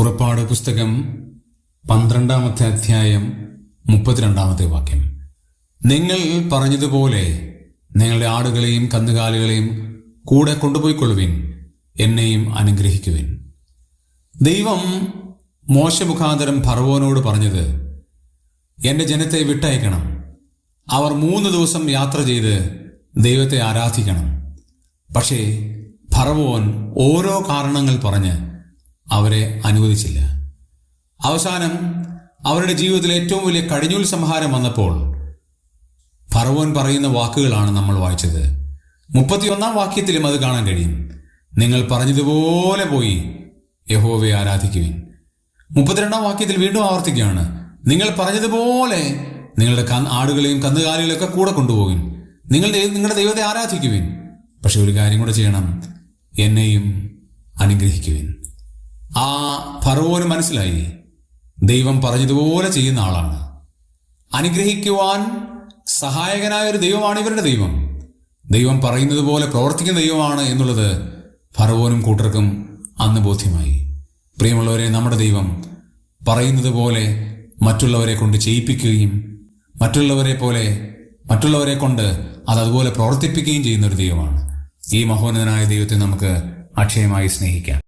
പുറപ്പാട് പുസ്തകം പന്ത്രണ്ടാമത്തെ അധ്യായം മുപ്പത്തിരണ്ടാമത്തെ വാക്യം. നിങ്ങൾ പറഞ്ഞതുപോലെ നിങ്ങളുടെ ആടുകളെയും കന്നുകാലികളെയും കൂടെ കൊണ്ടുപോയിക്കൊള്ളുവിൻ എന്നെയും അനുഗ്രഹിക്കുവിൻ. ദൈവം മോശമുഖാന്തരം ഫറവോനോട് പറഞ്ഞത് എന്റെ ജനത്തെ വിട്ടയക്കണം. അവർ മൂന്ന് ദിവസം യാത്ര ചെയ്ത് ദൈവത്തെ ആരാധിക്കണം. പക്ഷേ ഫറവോൻ ഓരോ കാരണങ്ങൾ പറഞ്ഞ് അവരെ അനുവദിച്ചില്ല. അവസാനം അവരുടെ ജീവിതത്തിലെ ഏറ്റവും വലിയ കടിഞ്ഞൂൽ സംഹാരം വന്നപ്പോൾ ഫറവോൻ പറയുന്ന വാക്കുകളാണ് നമ്മൾ വായിച്ചത്. മുപ്പത്തിയൊന്നാം വാക്യത്തിലും അത് കാണാൻ കഴിയും. നിങ്ങൾ പറഞ്ഞതുപോലെ പോയി യഹോവയെ ആരാധിക്കുവിൻ. മുപ്പത്തിരണ്ടാം വാക്യത്തിൽ വീണ്ടും ആവർത്തിക്കുകയാണ്. നിങ്ങൾ പറഞ്ഞതുപോലെ നിങ്ങളുടെ കന്ന് ആടുകളെയും കന്നുകാലികളെയൊക്കെ കൂടെ കൊണ്ടുപോകും നിങ്ങൾ നിങ്ങളുടെ ദൈവത്തെ ആരാധിക്കുവിൻ. പക്ഷെ ഒരു കാര്യം കൂടെ ചെയ്യണം. എന്നെയും അനുഗ്രഹിക്കുവിൻ. ആ ഫറവോന് മനസ്സിലായി. ദൈവം പറഞ്ഞതുപോലെ ചെയ്യുന്ന ആളാണ്. അനുഗ്രഹിക്കുവാൻ സഹായകനായ ഒരു ദൈവമാണ് ഇവരുടെ ദൈവം. ദൈവം പറയുന്നത് പോലെ പ്രവർത്തിക്കുന്ന ദൈവമാണ് എന്നുള്ളത് ഫറവോനും കൂട്ടർക്കും അന്ന് ബോധ്യമായി. പ്രിയമുള്ളവരെ നമ്മുടെ ദൈവം പറയുന്നത് പോലെ മറ്റുള്ളവരെ കൊണ്ട് ചെയ്യിപ്പിക്കുകയും മറ്റുള്ളവരെ പോലെ മറ്റുള്ളവരെ കൊണ്ട് അത് അതുപോലെ പ്രവർത്തിപ്പിക്കുകയും ചെയ്യുന്ന ഒരു ദൈവമാണ്. ഈ മഹോന്നതനായ ദൈവത്തെ നമുക്ക് അക്ഷയമായി സ്നേഹിക്കാം.